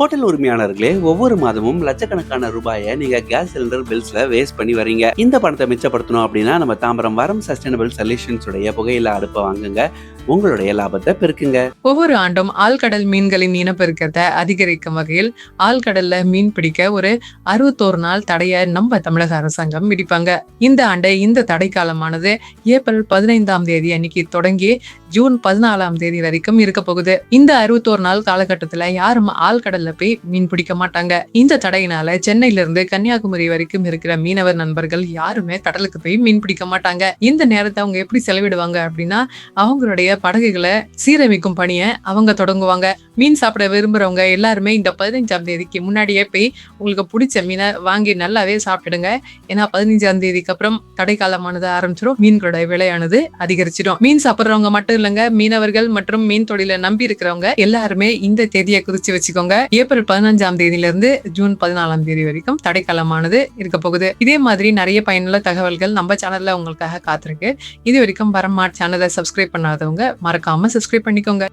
Hotel உரிமையாளர்களே ஒவ்வொரு மாதமும் லட்சக்கணக்கான ரூபாயை நீங்க கேஸ் சிலிண்டர் பில்ஸ்ல வேஸ்ட் பண்ணி வரீங்க. இந்த பணத்தை மிச்சப்படுத்தணும் அப்படின்னா நம்ம தாம்பரம் வரம் சஸ்டைனபிள் சொல்யூஷன்ஸ் உடைய புகையில அடுப்பை வாங்குங்க. உங்களுடைய லாபத்தை பெருக்குங்க. ஒவ்வொரு ஆண்டும் ஆழ்கடல் மீன்களின் இனப்பெருக்கத்தை அதிகரிக்கும் வகையில் ஆழ்கடல்ல மீன் பிடிக்க ஒரு அறுபத்தோரு நாள் தடைய நம்ம தமிழக அரசாங்கம் விதிப்பாங்க. இந்த ஆண்டு இந்த தடை காலமானது ஏப்ரல் பதினைந்தாம் தேதி அன்னைக்கு தொடங்கி ஜூன் பதினாலாம் தேதி வரைக்கும் இருக்க போகுது. இந்த அறுபத்தோரு நாள் காலகட்டத்துல யாரும் ஆழ்கடல்ல போய் மீன் பிடிக்க மாட்டாங்க. இந்த தடையினால சென்னையில இருந்து கன்னியாகுமரி வரைக்கும் இருக்கிற மீனவர் நண்பர்கள் யாருமே கடலுக்கு போய் மீன் பிடிக்க மாட்டாங்க. இந்த நேரத்தை அவங்க எப்படி செலவிடுவாங்க அப்படின்னா அவங்களுடைய படகுகளை சீரமைக்கும் பணியை அவங்க தொடங்குவாங்க. மீன் சாப்பிட விரும்புறவங்க எல்லாருமே இந்த பதினைஞ்சாம் தேதிக்கு முன்னாடியே போய் உங்களுக்கு பிடிச்ச மீனை வாங்கி நல்லாவே சாப்பிடுங்க. ஏன்னா பதினைஞ்சாம் தேதிக்கு அப்புறம் தடை காலமானது ஆரம்பிச்சிடும் மீன்களோட விலையானது அதிகரிச்சிடும் மீன் சாப்பிடுறவங்க மட்டும் இல்லைங்க மீனவர்கள் மற்றும் மீன் தொழிலை நம்பி இருக்கிறவங்க எல்லாருமே இந்த தேதியை குறிச்சு வச்சுக்கோங்க. ஏப்ரல் பதினஞ்சாம் தேதியிலிருந்து ஜூன் பதினாலாம் தேதி வரைக்கும் தடைக்காலமானது இருக்க போகுது. இதே மாதிரி நிறைய பயனுள்ள தகவல்கள் நம்ம சேனல்ல உங்களுக்காக காத்திருக்கு. இது வரைக்கும் வரமாட் சேனலை சப்ஸ்கிரைப் பண்ணாதவங்க மறக்காம சப்ஸ்கிரைப் பண்ணிக்கோங்க.